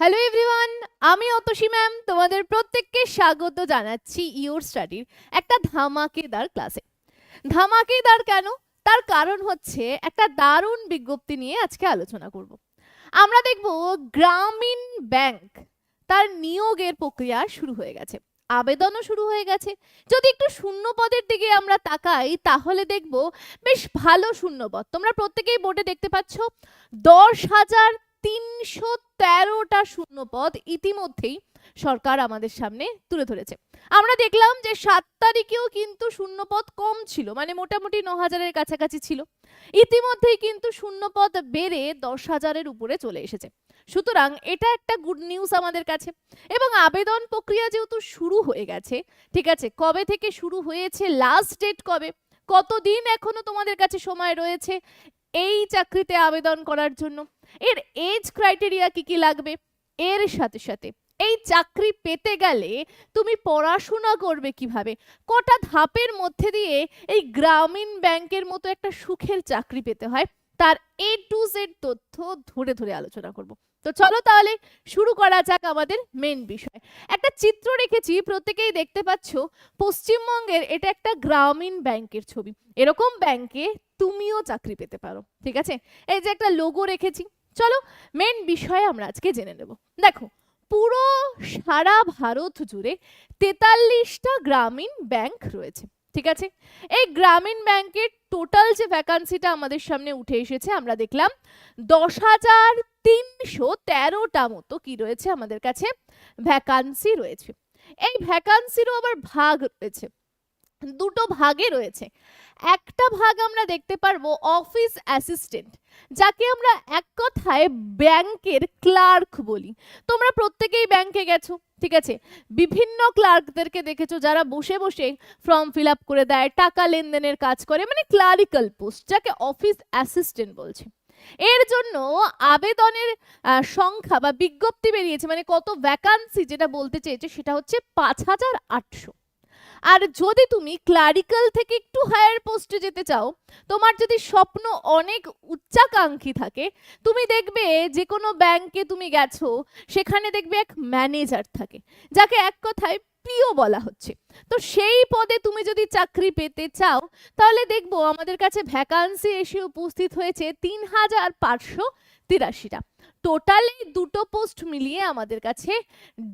Hello everyone আমি Atasi ma'am তোমাদের প্রত্যেককে স্বাগত জানাচ্ছি ইওর স্টাডির একটা ধামাকেদার ক্লাসে ধামাকেদার কেন? তার কারণ হচ্ছে একটা দারুণ বিজ্ঞপ্তি নিয়ে আজকে আলোচনা করব। আমরা দেখব গ্রামীণ ব্যাংক তার নিয়োগের প্রক্রিয়া শুরু হয়ে গেছে, আবেদনও শুরু হয়ে গেছে। যদি একটু শূন্য পদের দিকে আমরা তাকাই, তাহলে দেখব বেশ ভালো শূন্যপদ তোমরা প্রত্যেকেই বোর্ডে দেখতে পাচ্ছ, দশ হাজার তিনশো তেরোটা শূন্যপদ ইতিমধ্যেই সরকার আমাদের সামনে তুলে ধরেছে। আমরা দেখলাম যে সাত তারিখেও কিন্তু শূন্যপদ কম ছিল মানে মোটামুটি ন হাজারের কাছাকাছি ছিল। ইতিমধ্যেই কিন্তু শূন্যপদ বেড়ে দশ হাজারের উপরে চলে এসেছে। সুতরাং এটা একটা গুড নিউজ আমাদের কাছে। এবং আবেদন প্রক্রিয়া যেহেতু শুরু হয়ে গেছে, ঠিক আছে, কবে থেকে শুরু হয়েছে লাস্ট ডেট কবে, কতদিন এখনও তোমাদের কাছে সময় রয়েছে এই চাকরিতে আবেদন করার জন্য। এর এজ ক্রাইটেরিয়া কি কি লাগবে? এর সাথে সাথে, এই চাকরি পেতে গেলে তুমি পড়াশোনা করবে কীভাবে? কটা ধাপের মধ্যে দিয়ে এই গ্রামীণ ব্যাংকের মতো একটা সুখের চাকরি পেতে হয়। তার এ টু জেড তথ্য ধরে ধরে আলোচনা করব। তো চলো তাহলে শুরু করা যাক আমাদের মেন বিষয়। একটা চিত্র রেখেছি, প্রত্যেকেই দেখতে পাচ্ছ, পশ্চিমবঙ্গের এটা একটা গ্রামীণ ব্যাংকের ছবি। এরকম ব্যাংকে তুমিও চাকরি পেতে পারো, ঠিক আছে? এই যে একটা লোগো রেখেছি, চলো মেন বিষয়ে আমরা আজকে জেনে নেব। দেখো, পুরো সারা ভারত জুড়ে তেতাল্লিশটা গ্রামীণ ব্যাংক রয়েছে, ঠিক আছে? এই গ্রামীণ ব্যাংকের টোটাল যে ভ্যাকান্সিটা আমাদের সামনে উঠে এসেছে, আমরা দেখলাম দশ হাজার তিনশো তেরোটা মতো কি রয়েছে আমাদের কাছে ভ্যাকান্সি রয়েছে। এই ভ্যাকান্সিরও আবার ভাগ রয়েছে। দুটো ভাগে রয়েছে। একটা ভাগ আমরা দেখতে পারব অফিস অ্যাসিস্ট্যান্ট যাকে আমরা এক কথায় ব্যাংকের ক্লার্ক বলি। তোমরা প্রত্যেকেই ব্যাংকে গেছো, ঠিক আছে? বিভিন্ন ক্লার্কদেরকে দেখেছ যারা বসে বসে ফর্ম ফিল আপ করে দেয়, টাকা লেনদেনের কাজ করে মানে ক্লারিক্যাল পোস্ট যাকে অফিস অ্যাসিস্ট্যান্ট বলছে। এর জন্য আবেদনের সংখ্যা বা বিজ্ঞপ্তি বেরিয়েছে মানে কত ভ্যাকান্সি যেটা বলতে চেয়েছে সেটা হচ্ছে পাঁচ হাজার আটশো। আর যদি তুমি ক্লারিক্যাল থেকে একটু হায়ার পোস্টে যেতে চাও, তোমার যদি স্বপ্ন অনেক উচ্চাকাঙ্ক্ষী থাকে, তুমি দেখবে যে কোনো ব্যাংকে তুমি গেছো, সেখানে দেখবে এক ম্যানেজার থাকে, যাকে এক কথায় পিও বলা হচ্ছে। তো সেই পদে তুমি যদি চাকরি পেতে চাও, তাহলে দেখব আমাদের কাছে ভ্যাকান্সি এসে উপস্থিত হয়েছে তিন হাজার পাঁচশো তিরাশিটা। টোটাল দুটো পোস্ট মিলিয়ে আমাদের কাছে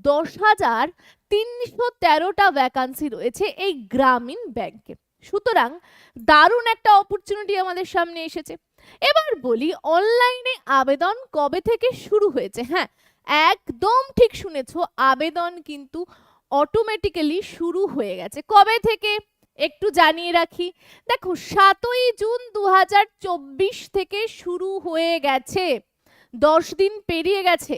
দশ হাজার তিনশো তেরোটা ভ্যাকান্সি রয়েছে এই গ্রামীণ ব্যাংকে সুতরাং দারুণ একটা অপরচুনিটি আমাদের সামনে এসেছে। এবার বলি অনলাইনে আবেদন কবে থেকে শুরু হয়েছে? হ্যাঁ একদম ঠিক শুনেছো, আবেদন কিন্তু অটোমেটিক্যালি শুরু হয়ে গেছে। কবে থেকে? একটু জানিয়ে রাখি। দেখো, সাতই জুন দু হাজার চব্বিশ থেকে শুরু হয়ে গেছে। দশ দিন পেরিয়ে গেছে।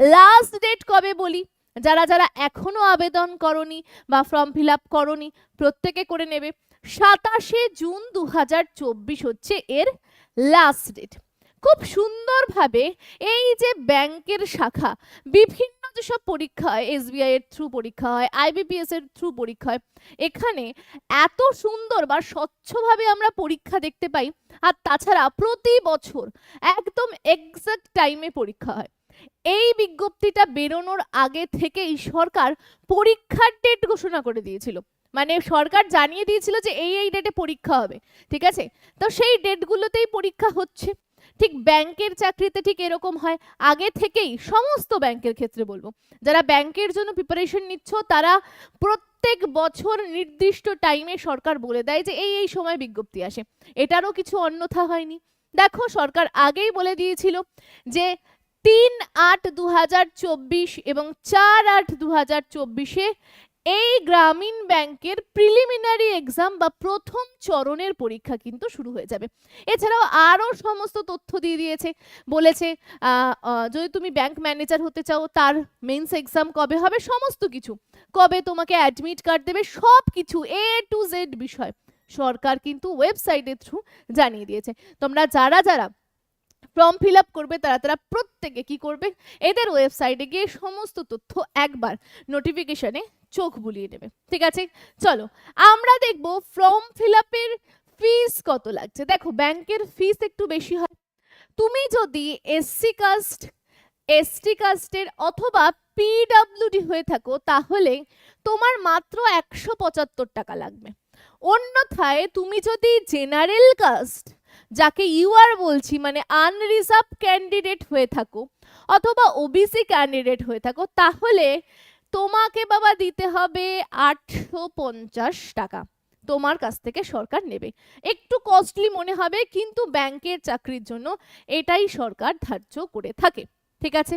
লাস্ট ডেট কবে বলি? যারা যারা এখনও আবেদন করনি বা ফর্ম ফিল আপ করনি, প্রত্যেকে করে নেবে। সাতাশে জুন দু হাজার চব্বিশ হচ্ছে এর লাস্ট ডেট খুব সুন্দরভাবে এই যে ব্যাংকের শাখা, বিভিন্ন যেসব পরীক্ষা হয় এসবিআই এর থ্রু পরীক্ষা হয় আইবিপিএস এর থ্রু পরীক্ষা হয়, এখানে এত সুন্দর বা স্বচ্ছভাবে আমরা পরীক্ষা দেখতে পাই। আর তাছাড়া প্রতি বছর একদম এক্সাক্ট টাইমে পরীক্ষা হয়। এই বিজ্ঞপ্তিটা বেরোনোর আগে থেকেই সরকার পরীক্ষার ডেট ঘোষণা করে দিয়েছিল। মানে সরকার জানিয়ে দিয়েছিল যে এই এই ডেটে পরীক্ষা হবে, ঠিক আছে? তো সেই ডেটগুলোতেই পরীক্ষা হচ্ছে। ঠিক ব্যাংকের চাকরিতে ঠিক এরকম হয়। আগে থেকেই সমস্ত ব্যাংকের ক্ষেত্রে বলব। যারা ব্যাংকের জন্য প্রিপারেশন নিচ্ছ, তারা প্রত্যেক বছর নির্দিষ্ট টাইমে সরকার বলে দেয় যে এই এই সময় বিজ্ঞপ্তি আসে। এটারও কিছু অন্যথা হয়নি। দেখো, সরকার আগেই বলে দিয়েছিল যে তিন আট দু এবং চার আট দু চব্বিশে এই গ্রামীণ ব্যাংকের প্রিলিমিনারি এক্সাম বা প্রথম চরণের পরীক্ষা কিন্তু শুরু হয়ে যাবে। এছাড়াও আরও সমস্ত তথ্য দিয়ে দিয়েছে। বলেছে যদি তুমি ব্যাংক ম্যানেজার হতে চাও, তার মেন্স এক্সাম কবে হবে? সমস্ত কিছু। কবে তোমাকে অ্যাডমিট কার্ড দেবে? সব কিছু এ টু জেড বিষয় সরকার কিন্তু ওয়েবসাইটের থ্রু জানিয়ে দিয়েছে। তোমরা যারা যারা ফর্ম ফিল আপ করবে, তারা তারা প্রত্যেকে কি করবে? এদের ওয়েবসাইটে গিয়ে সমস্ত তথ্য একবার নোটিফিকেশনে চোখ বুলিয়ে নেবে। ঠিক আছে? চলো, আমরা দেখব ফর্ম ফিল আপের ফিস কত লাগছে। দেখো ব্যাংকের ফিস একটু বেশি হয়। তুমি যদি এসসি কাস্ট এসটি কাস্টের অথবা পিডাব্লিউডি হয়ে থাকো, তাহলে তোমার মাত্র একশো পঁচাত্তর টাকা লাগবে। অন্যথায় তুমি যদি জেনারেল কাস্ট যাকে ইউআর বলছি মানে আনরিজার্ভ ক্যান্ডিডেট হয়ে থাকো, অথবা ওবিসি ক্যান্ডিডেট হয়ে থাকো, তাহলে তোমাকে বাবা দিতে হবে আটশো পঞ্চাশ টাকা। তোমার কাছ থেকে সরকার নেবে। একটু কস্টলি মনে হবে, কিন্তু ব্যাংকের চাকরির জন্য এটাই সরকার ধার্য করে থাকে। ঠিক আছে?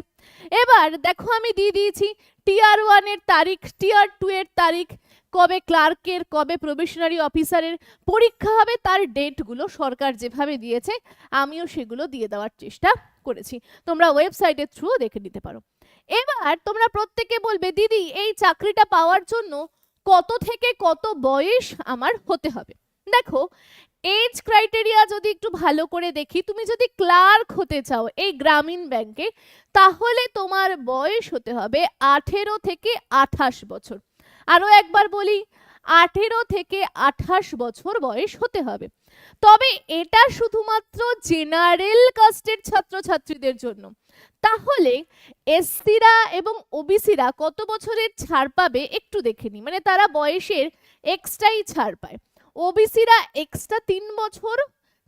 এবার দেখো আমি দিয়ে দিয়েছি টিআর ওয়ানের তারিখ টিআর টু এর তারিখ, কবে ক্লার্কের কবে প্রবেশনারি অফিসারের পরীক্ষা হবে, তার ডেটগুলো সরকার যেভাবে দিয়েছে, আমিও সেগুলো দিয়ে দেওয়ার চেষ্টা করেছি। তোমরা ওয়েবসাইটের থ্রু দেখে নিতে পারো। এবার তোমরা প্রত্যেকে বলবে, দিদি, এই চাকরিটা পাওয়ার জন্য কত থেকে কত বয়স আমার হতে হবে? দেখো এজ ক্রাইটেরিয়া যদি একটু ভালো করে দেখি, তুমি যদি ক্লার্ক হতে চাও এই গ্রামীণ ব্যাংকে তাহলে তোমার বয়স হতে হবে আঠেরো থেকে আঠাশ বছর। আরও একবার বলি, আঠেরো থেকে আঠাশ বছর বয়স হতে হবে। তবে এটা শুধুমাত্র জেনারেল কাস্টের ছাত্রছাত্রীদের জন্য। তাহলে এসসিরা এবং ওবিসিরা কত বছরের ছাড় পাবে একটু দেখে নি মানে তারা বয়সের এক্সট্রাই ছাড় পায়। ওবিসিরা এক্সট্রা তিন বছর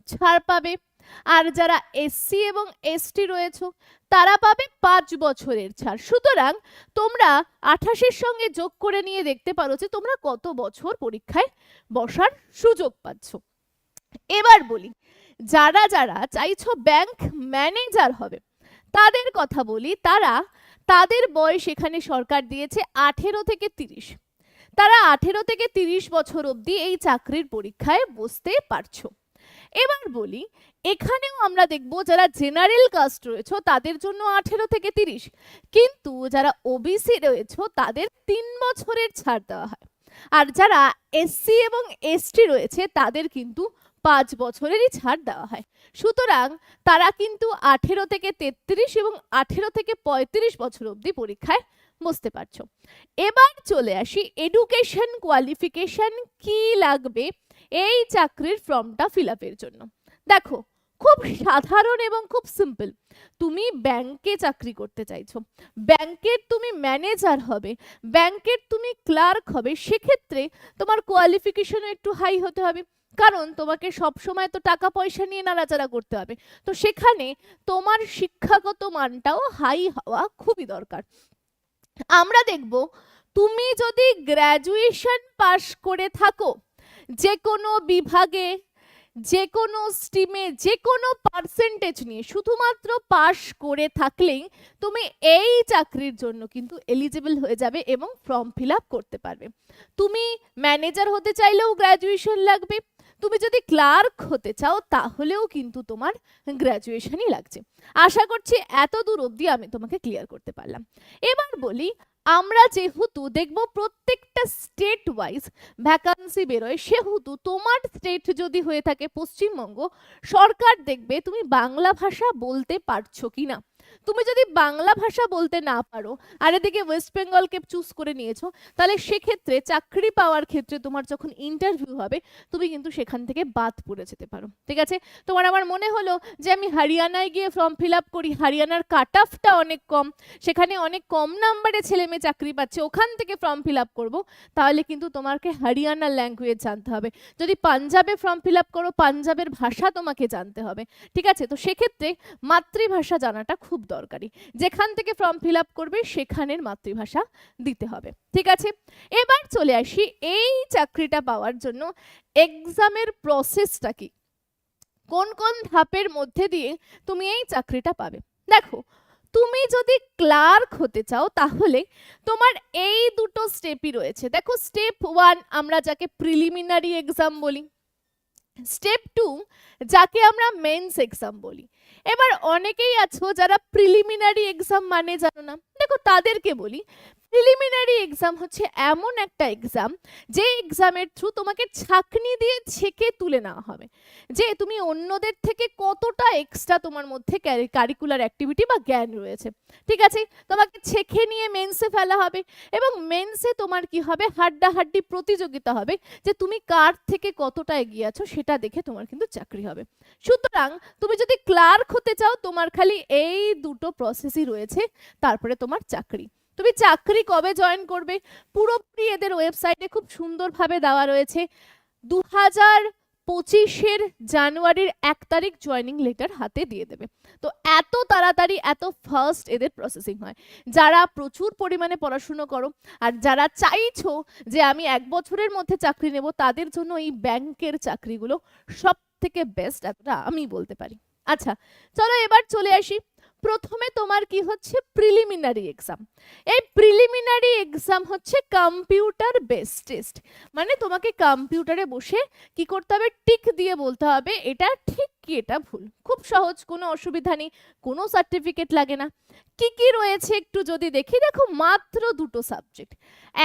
ছাড় পাবে। আর যারা এসসি এবং এসটি রয়েছে, তারা পাবে পাঁচ বছরের ছাড়। সুতরাং তোমরা আঠাশের সঙ্গে যোগ করে নিয়ে দেখতে পারো যে তোমরা কত বছর পরীক্ষায় বসার সুযোগ পাচ্ছ। এবার বলি, যারা যারা চাইছো ব্যাংক ম্যানেজার হবে তাদের কথা বলি, তারা তাদের বয়স এখানে সরকার দিয়েছে আঠেরো থেকে তিরিশ। তারা আঠেরো থেকে তিরিশ বছর অবধি এই চাকরির পরীক্ষায় বসতে পারছ। এবার বলি, এখানেও আমরা দেখব যারা জেনারেল কাস্ট রয়েছে, তাদের জন্য আঠেরো থেকে তিরিশ। কিন্তু যারা ওবিসি রয়েছে, তাদের তিন বছরের ছাড় দেওয়া হয়। আর যারা এসসি এবং এসটি রয়েছে, তাদের কিন্তু পাঁচ বছরেরই ছাড় দেওয়া হয়। সুতরাং তারা কিন্তু আঠেরো থেকে তেত্রিশ এবং আঠেরো থেকে পঁয়ত্রিশ বছর অবধি পরীক্ষায় বসতে পারছ। এবার চলে আসি এডুকেশন কোয়ালিফিকেশন কি লাগবে এই চাকরির ফর্মটা ফিল আপের জন্য। দেখো, খুব সাধারণ এবং খুব সিম্পল তুমি ব্যাংকে চাকরি করতে চাইছো। ব্যাংকের তুমি ম্যানেজার হবে ব্যাংকের তুমি ক্লার্ক হবে, সেক্ষেত্রে তোমার কোয়ালিফিকেশনও একটু হাই হতে হবে। কারণ তোমাকে সব সময় তো টাকা পয়সা নিয়ে নাড়াচাড়া করতে হবে। তো সেখানে তোমার শিক্ষাগত মানটাও হাই হওয়া খুবই দরকার। আমরা দেখব, তুমি যদি গ্র্যাজুয়েশন পাশ করে থাকো যে কোনো বিভাগে যে কোনো স্ট্রিমে যে কোনো পার্সেন্টেজ নিয়ে, শুধুমাত্র পাশ করে থাকলেই তুমি এই চাকরির জন্য কিন্তু এলিজিবল হয়ে যাবে এবং ফর্ম ফিল করতে পারবে। তুমি ম্যানেজার হতে চাইলেও গ্র্যাজুয়েশন লাগবে। তুমি যদি ক্লার্ক হতে চাও, তাহলেও কিন্তু তোমার গ্র্যাজুয়েশনই লাগছে। আশা করছি এত দূর অবধি আমি তোমাকে ক্লিয়ার করতে পারলাম। এবার বলি, আমরা যেহেতু দেখব প্রত্যেকটা স্টেট ওয়াইজ ভ্যাকান্সি বেরোয়, সেহেতু তোমার স্টেট যদি হয়ে থাকে পশ্চিমবঙ্গ, সরকার দেখবে তুমি বাংলা ভাষা বলতে পারছ কি না তুমি যদি বাংলা ভাষা বলতে না পারো, আর এদিকে ওয়েস্ট বেঙ্গলকে চুজ করে নিয়েছো, তাহলে সেক্ষেত্রে চাকরি পাওয়ার ক্ষেত্রে তোমার যখন ইন্টারভিউ হবে, তুমি কিন্তু সেখান থেকে বাদ পড়ে যেতে পারো। ঠিক আছে? তোমার আমার মনে হলো যে আমি হরিয়ানায় গিয়ে ফর্ম ফিল আপ করি, হরিয়ানার কাট অফটা অনেক কম, সেখানে অনেক কম নাম্বারে ছেলে মেয়ে চাকরি পাচ্ছে, ওখান থেকে ফর্ম ফিল আপ করব, তাহলে কিন্তু তোমাকে হরিয়ানার ল্যাঙ্গুয়েজ জানতে হবে। যদি পাঞ্জাবে ফর্ম ফিল আপ করো, পাঞ্জাবের ভাষা তোমাকে জানতে হবে। ঠিক আছে? তো সেক্ষেত্রে মাতৃভাষা জানাটা খুব দরকারি। যেখান থেকে ফর্ম ফিল আপ করবে, সেখানের মাতৃভাষা দিতে হবে। ঠিক আছে? এবার চলে আসি এই চাকরিটা পাওয়ার জন্য এক্সামের প্রসেসটা কি? কোন কোন ধাপের মধ্যে দিয়ে তুমি এই চাকরিটা পাবে? দেখো, তুমি যদি ক্লার্ক হতে চাও, তাহলে তোমার এই দুটো স্টেপই রয়েছে। দেখো স্টেপ ওয়ান আমরা যাকে প্রিলিমিনারি এক্সাম বলি। স্টেপ টু যাকে আমরা মেন্স এক্সাম বলি। এবার অনেকেই আছো যারা প্রিলিমিনারি এক্সাম মানে জানো না। দেখো তাদেরকে বলি প্রিলিমিনারি এক্সাম হচ্ছে এমন একটা এক্সাম যে এক্সামের থ্রু তোমাকে ছাকনি দিয়ে ছেঁকে তুলে নেওয়া হবে। যে তুমি অন্যদের থেকে কতটা এক্সট্রা তোমার মধ্যে কারিকুলার অ্যাক্টিভিটি বা জ্ঞান রয়েছে। ঠিক আছে? তোমাকে ছেঁকে নিয়ে মেন্সে ফেলা হবে এবং মেন্সে তোমার কি হবে? হাড্ডাহাড্ডি প্রতিযোগিতা হবে যে তুমি কার থেকে কতটা এগিয়ে আছো সেটা দেখে তোমার কিন্তু চাকরি হবে। সুতরাং তুমি যদি ক্লার্ক হতে চাও, তোমার খালি এই দুটো প্রসেসই রয়েছে, তারপরে তোমার চাকরি। তুমি চাকরি কবে জয়েন করবে? পুরোপুরি এদের ওয়েবসাইটে খুব সুন্দরভাবে দেওয়া রয়েছে। দু হাজার পঁচিশের জানুয়ারির এক তারিখ জয়েনিং লেটার হাতে দিয়ে দেবে। তো এত তাড়াতাড়ি, এত ফার্স্ট এদের প্রসেসিং হয়। যারা প্রচুর পরিমাণে পড়াশুনো করো আর যারা চাইছো যে আমি এক বছরের মধ্যে চাকরি নেব, তাদের জন্য এই ব্যাংকের চাকরিগুলো সব থেকে বেস্ট একটা আমি বলতে পারি। আচ্ছা চলো এবার চলে আসি। প্রথমে তোমার কি হচ্ছে? প্রিলিমিনারি এক্সাম এই প্রিলিমিনারি এক্সাম হচ্ছে কম্পিউটার বেস টেস্ট মানে তোমাকে কম্পিউটারে বসে কি করতে হবে? টিক দিয়ে বলতে হবে, এটা ঠিক কি? এটা ভুল। খুব সহজ, কোনো অসুবিধা নেই, কোনো সার্টিফিকেট লাগে না। কি কি রয়েছে একটু যদি দেখি, দেখো মাত্র দুটো সাবজেক্ট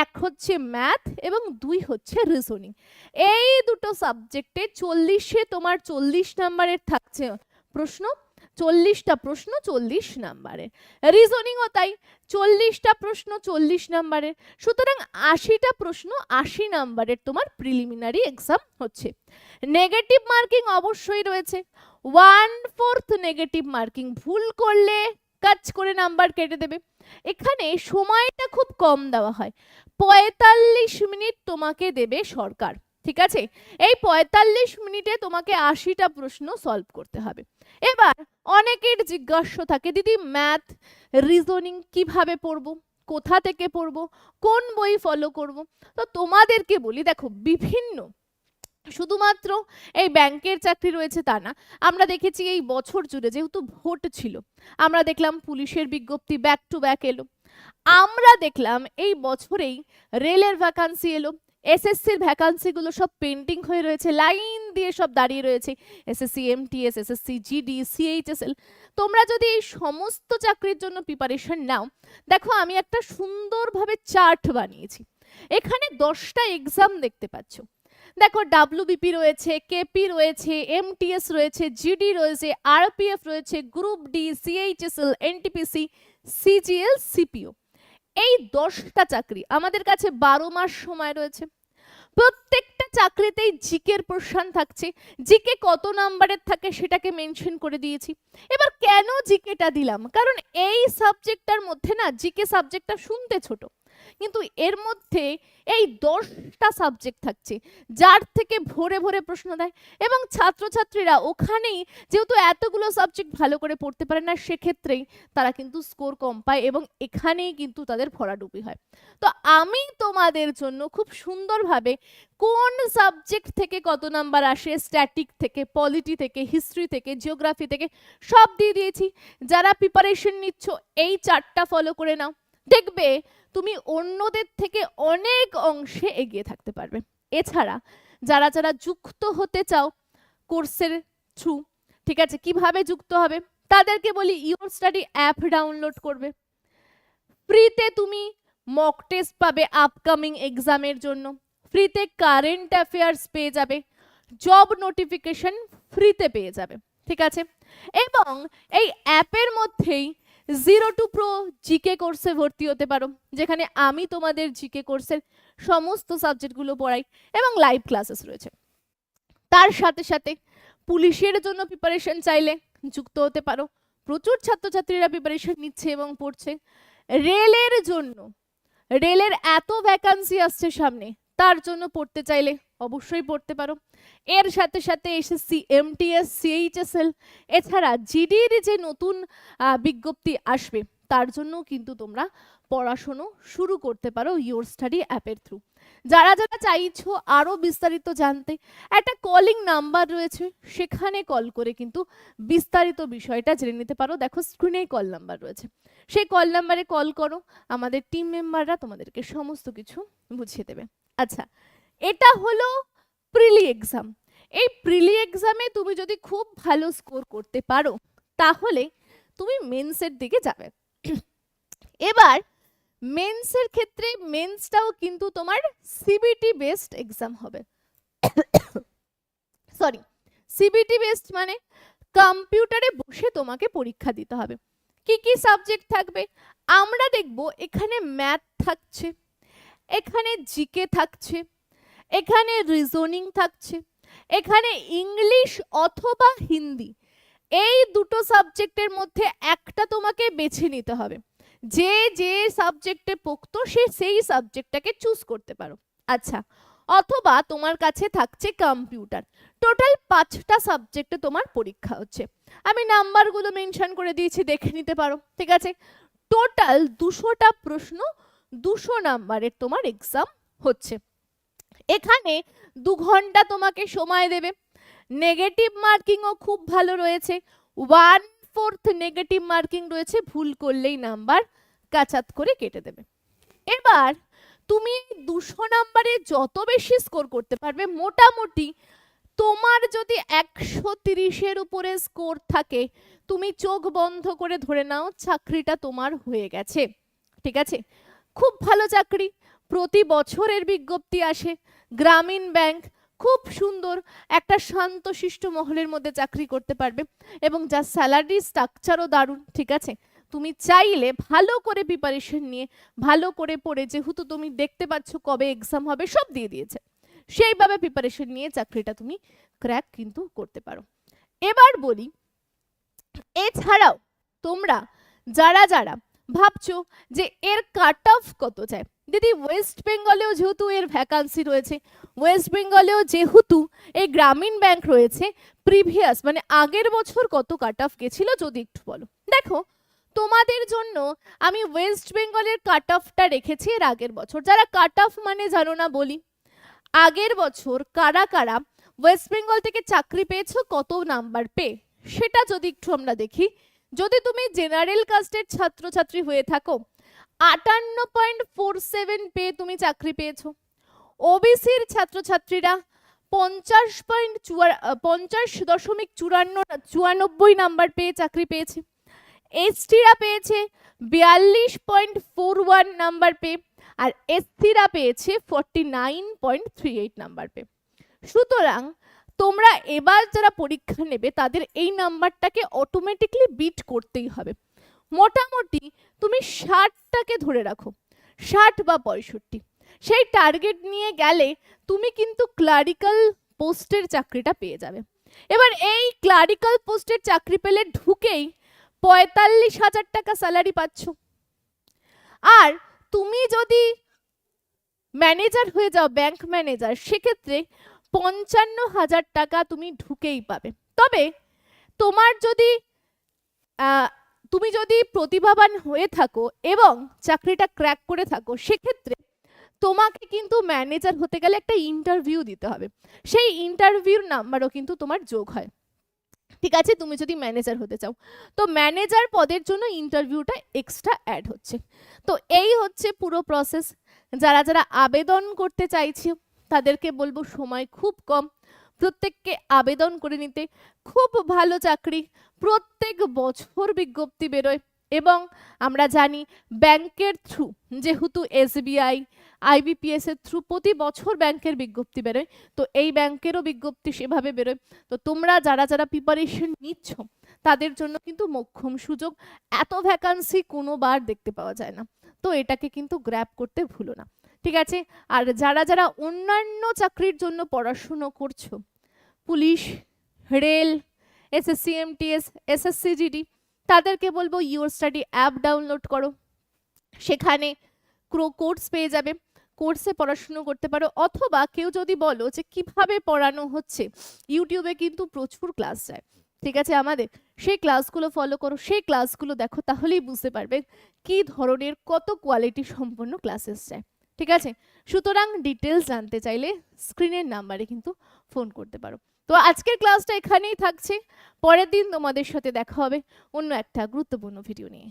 এক হচ্ছে ম্যাথ এবং দুই হচ্ছে রিজনিং এই দুটো সাবজেক্টে চল্লিশে তোমার চল্লিশ নাম্বারের থাকছে প্রশ্ন। চল্লিশটা প্রশ্ন চল্লিশ নাম্বারের। রিজনিংও তাই, চল্লিশটা প্রশ্ন চল্লিশ নাম্বারের। সুতরাং আশিটা প্রশ্ন আশি নাম্বারের তোমার প্রিলিমিনারি এক্সাম হচ্ছে। নেগেটিভ মার্কিং অবশ্যই রয়েছে। ওয়ান ফোর্থ নেগেটিভ মার্কিং ভুল করলে কাজ করে নাম্বার কেটে দেবে। এখানে সময়টা খুব কম দেওয়া হয়। পঁয়তাল্লিশ মিনিট তোমাকে দেবে সরকার। ঠিক আছে? এই পঁয়তাল্লিশ মিনিটে তোমাকে আশিটা প্রশ্ন সলভ করতে হবে। এবার অনেকের জিজ্ঞাসা থাকে, দিদি ম্যাথ রিজনিং কীভাবে পড়ব? কোথা থেকে পড়ব? কোন বই ফলো করব? তো তোমাদেরকে বলি, দেখো, বিভিন্ন, শুধুমাত্র এই ব্যাংকের চাকরি রয়েছে তা না, আমরা দেখেছি এই বছর জুড়ে যেহেতু ভোট ছিল, আমরা দেখলাম পুলিশের বিজ্ঞপ্তি ব্যাক টু ব্যাক এলো। আমরা দেখলাম এই বছরেই রেলের ভ্যাকান্সি এলো এসএসসির ভ্যাকান্সিগুলো সব পেন্টিং হয়ে রয়েছে লাইন দিয়ে সব দাঁড়িয়ে রয়েছে SSC MTS SSC GD CHSL তোমরা যদি এই সমস্ত চাকরির জন্য প্রিপারেশন নাও, দেখো আমি একটা সুন্দরভাবে চার্ট বানিয়েছি। এখানে দশটা এক্সাম দেখতে পাচ্ছ। দেখো ডাব্লিউবিপি রয়েছে কেপি রয়েছে এমটিএস রয়েছে জিডি রয়েছে আরপিএফ রয়েছে group D CHSL NTPC CGL CPO এই দশটা চাকরি আমাদের কাছে বারো মাস সময় রয়েছে। প্রত্যেকটা চাকরিতেই জিকের প্রশ্ন থাকছে। জিকে কত নাম্বারের থাকে সেটাকে মেনশন করে দিয়েছি। এবার কেন জিকেটা দিলাম? কারণ এই সাবজেক্টটার মধ্যে না, জিকে সাবজেক্টটা শুনতে ছোট। কিন্তু এর মধ্যে এই দশটা সাবজেক্ট থাকছে, যার থেকে ভরে ভরে প্রশ্ন দেয় এবং ছাত্রছাত্রীরা ওখানেই যেহেতু এতগুলো সাবজেক্ট ভালো করে পড়তে পারে না সেক্ষেত্রেই তারা কিন্তু স্কোর কম পায় এবং এখানেই কিন্তু তাদের ভরাডুবি হয়। তো আমি তোমাদের জন্য খুব সুন্দরভাবে কোন সাবজেক্ট থেকে কত নাম্বার আসে স্ট্যাটিক থেকে পলিটি থেকে হিস্ট্রি থেকে জিওগ্রাফি থেকে সব দিয়ে দিয়েছি। যারা প্রিপারেশন নিচ্ছ, এই চারটা ফলো করে নাও। দেখবে তুমি অন্যদের থেকে অনেক অংশে এগিয়ে থাকতে পারবে। এছাড়া, যারা যারা যুক্ত হতে চাও কোর্সের থ্রু ঠিক আছে? কীভাবে যুক্ত হবে? তাদেরকে বলি ইওর স্টাডি অ্যাপ ডাউনলোড করবে। ফ্রিতে তুমি মক টেস্ট পাবে আপকামিং এক্সামের জন্য। ফ্রিতে কারেন্ট অ্যাফেয়ার্স পেয়ে যাবে। জব নোটিফিকেশন ফ্রিতে পেয়ে যাবে। ঠিক আছে? এবং এই অ্যাপের মধ্যেই জিরো টু প্রো জিকে কোর্সে ভর্তি হতে পারো, যেখানে আমি তোমাদের জিকে কোর্সের সমস্ত সাবজেক্টগুলো পড়াই এবং লাইভ ক্লাসেস রয়েছে। তার সাথে সাথে পুলিশের জন্য প্রিপারেশন চাইলে যুক্ত হতে পারো। প্রচুর ছাত্রছাত্রীরা প্রিপারেশন নিচ্ছে এবং পড়ছে। রেলের জন্য, রেলের এত ভ্যাকান্সি আসছে সামনে তার জন্য পড়তে চাইলে অবশ্যই পড়তে পারো। এর সাথে সাথে এসএসসি এমটিএস সিএইচএসএল এছাড়া জিডির যে নতুন বিজ্ঞপ্তি আসবে, তার জন্য কিন্তু তোমরা পড়াশোনা শুরু করতে পারো ইওর স্টাডি অ্যাপের থ্রু যারা যারা চাইছো আরও বিস্তারিত জানতে, একটা কলিং নাম্বার রয়েছে, সেখানে কল করে কিন্তু বিস্তারিত বিষয়টা জেনে নিতে পারো। দেখো স্ক্রিনেই কল নাম্বার রয়েছে। সেই কল নাম্বারে কল করো, আমাদের টিম মেম্বাররা তোমাদেরকে সমস্ত কিছু বুঝিয়ে দেবে। আচ্ছা এটা হলো প্রিলি এক্সাম। এই প্রিলি এক্সামে তুমি যদি খুব ভালো স্কোর করতে পারো, তাহলে তুমি মেন্সের দিকে যাবে। এবার মেন্সের ক্ষেত্রে মেন্সটাও কিন্তু তোমার সিবিটি বেসড এক্সাম হবে। সরি, সিবিটি বেসড মানে কম্পিউটারে বসে তোমাকে পরীক্ষা দিতে হবে। কি কি সাবজেক্ট থাকবে? আমরা দেখব এখানে ম্যাথ থাকছে। এখানে জিকে থাকছে, এখানে রিজনিং থাকছে, এখানে ইংলিশ অথবা হিন্দি, এই দুটো সাবজেক্টের মধ্যে একটা তোমাকে বেছে নিতে হবে। যে যে সাবজেক্টে পোক্ত, সে সেই সাবজেক্টটাকে চুজ করতে পারো। আচ্ছা অথবা তোমার কাছে থাকছে কম্পিউটার টোটাল পাঁচটা সাবজেক্টে তোমার পরীক্ষা হচ্ছে। আমি নাম্বারগুলো মেনশন করে দিয়েছি, দেখে নিতে পারো, ঠিক আছে? টোটাল দুশোটা প্রশ্ন দুশো নাম্বারের তোমার এক্সাম হচ্ছে। এখানে দু ঘণ্টা তোমাকে সময় দেবে। নেগেটিভ মার্কিংও খুব ভালো রয়েছে। ওয়ান ফোর্থ নেগেটিভ মার্কিং রয়েছে, ভুল করলেই নাম্বার কাচাত করে কেটে দেবে। এবার তুমি দুশো নাম্বারে যত বেশি স্কোর করতে পারবে, মোটামুটি তোমার যদি একশো তিরিশের উপরে স্কোর থাকে, তুমি চোখ বন্ধ করে ধরে নাও, চাকরিটা তোমার হয়ে গেছে। ঠিক আছে? খুব ভালো চাকরি। প্রতি বছরের বিজ্ঞপ্তি আসে, গ্রামীণ ব্যাংক খুব সুন্দর একটা শান্তশিষ্ট মহলের মধ্যে চাকরি করতে পারবে এবং যার স্যালারি, স্ট্রাকচারও দারুণ, ঠিক আছে? তুমি চাইলে ভালো করে প্রিপারেশন নিয়ে, ভালো করে পড়ে যেহেতু তুমি দেখতে পাচ্ছ কবে এক্সাম হবে, সব দিয়ে দিয়েছে। সেইভাবে প্রিপারেশন নিয়ে চাকরিটা তুমি ক্র্যাক কিন্তু করতে পারো। এবার বলি, এছাড়াও তোমরা, যারা যারা ভাবছ যে এর কাট অফ কত যায় দিদি ওয়েস্ট বেঙ্গলেও যেহেতু এর ভ্যাকান্সি রয়েছে ওয়েস্ট বেঙ্গলেও যেহেতু এই গ্রামীণ ব্যাংক রয়েছে প্রিভিয়াস মানে আগের বছর কত কাট অফ গেছিল যদি একটু বলো। দেখো, তোমাদের জন্য আমি ওয়েস্ট বেঙ্গলের কাট অফটা রেখেছি এর আগের বছর। যারা কাট অফ মানে জানো না, বলি। আগের বছর কারা কারা ওয়েস্ট বেঙ্গল থেকে চাকরি পেয়েছ, কত নাম্বার পেয়ে? সেটা যদি একটু আমরা দেখি। যদি তুমি জেনারেল কাস্টের ছাত্রছাত্রী হয়ে থাকো, আটান্ন পয়েন্ট ফোর সেভেন পেয়ে তুমি চাকরি পেয়েছ। ওবিসির ছাত্রছাত্রীরা পঞ্চাশ পয়েন্ট পঞ্চাশ দশমিক চুরান্ন চুরানব্বই নাম্বার পেয়ে চাকরি পেয়েছে। এসটিরা পেয়েছে বিয়াল্লিশ পয়েন্ট ফোর ওয়ান নাম্বার পেয়ে আর এসসিরা পেয়েছে forty nine point three eight number পেয়ে সুতরাং তোমরা এবার যারা পরীক্ষা নেবে, তাদের এই নাম্বারটাকে অটোমেটিকলি বিট করতেই হবে। মোটামুটি তুমি ষাটটাকে ধরে রাখো, ষাট বা পঁয়ষট্টি। সেই টার্গেট নিয়ে গেলে তুমি কিন্তু ক্লারিক্যাল পোস্টের চাকরিটা পেয়ে যাবে। এবার এই ক্লারিক্যাল পোস্টের চাকরি পেলে ঢুকেই পঁয়তাল্লিশ হাজার টাকা স্যালারি পাচ্ছ। আর তুমি যদি ম্যানেজার হয়ে যাও ব্যাংক ম্যানেজার সেক্ষেত্রে পঞ্চান্ন হাজার টাকা তুমি ঢুকেই পাবে। তবে তোমার যদি তুমি যদি প্রতিভাবান হয়ে থাকো এবং চাকরিটা ক্র্যাক করে থাকো, সেক্ষেত্রে তোমাকে কিন্তু ম্যানেজার হতে গেলে একটা ইন্টারভিউ দিতে হবে। সেই ইন্টারভিউর নাম্বারও কিন্তু তোমার যোগ হয়। ঠিক আছে, তুমি যদি ম্যানেজার হতে চাও। তো ম্যানেজার পদের জন্য ইন্টারভিউটা এক্সট্রা অ্যাড হচ্ছে। তো এই হচ্ছে পুরো প্রসেস। যারা যারা আবেদন করতে চাইছে তাদেরকে বলব সময় খুব কম। প্রত্যেককে আবেদন করে নিতে খুব ভালো চাকরি। প্রত্যেক বছর বিজ্ঞপ্তি বেরোয় এবং আমরা জানি ব্যাংকের থ্রু যেহেতু এসবিআই, আইবিপিএস এর থ্রু প্রতি বছর ব্যাংকের বিজ্ঞপ্তি বেরোয়, তো এই ব্যাংকেরও বিজ্ঞপ্তি সেভাবে বেরোয়। তো তোমরা যারা যারা প্রিপারেশন নিচ্ছ, তাদের জন্য কিন্তু মোক্ষম সুযোগ। এত ভ্যাকান্সি কোনোবার দেখতে পাওয়া যায় না। তো এটাকে কিন্তু গ্র্যাব করতে ভুলো না। ঠিক আছে? আর যারা যারা অন্যান্য চাকরির জন্য পড়াশুনো করছ, police, rail, SSC, MTS, SSC, GD, তাদেরকে বলব ইউর স্টাডি অ্যাপ ডাউনলোড করো। সেখানে ক্রো, কোর্স পেয়ে যাবে। কোর্সে পড়াশুনো করতে পারো। অথবা কেউ যদি বলো যে কীভাবে পড়ানো হচ্ছে, ইউটিউবে কিন্তু প্রচুর ক্লাস যায়। ঠিক আছে আমাদের? সেই ক্লাসগুলো ফলো করো। সেই ক্লাসগুলো দেখো, তাহলেই বুঝতে পারবে কি ধরনের, কত কোয়ালিটি সম্পন্ন ক্লাসেস যায়। ঠিক আছে? সুতরাং ডিটেলস জানতে চাইলে স্ক্রিনের নাম্বারে কিন্তু ফোন করতে পারো। তো আজকের ক্লাসটা এখানেই থাকছে। পরের দিন তোমাদের সাথে দেখা হবে অন্য একটা গুরুত্বপূর্ণ ভিডিও নিয়ে।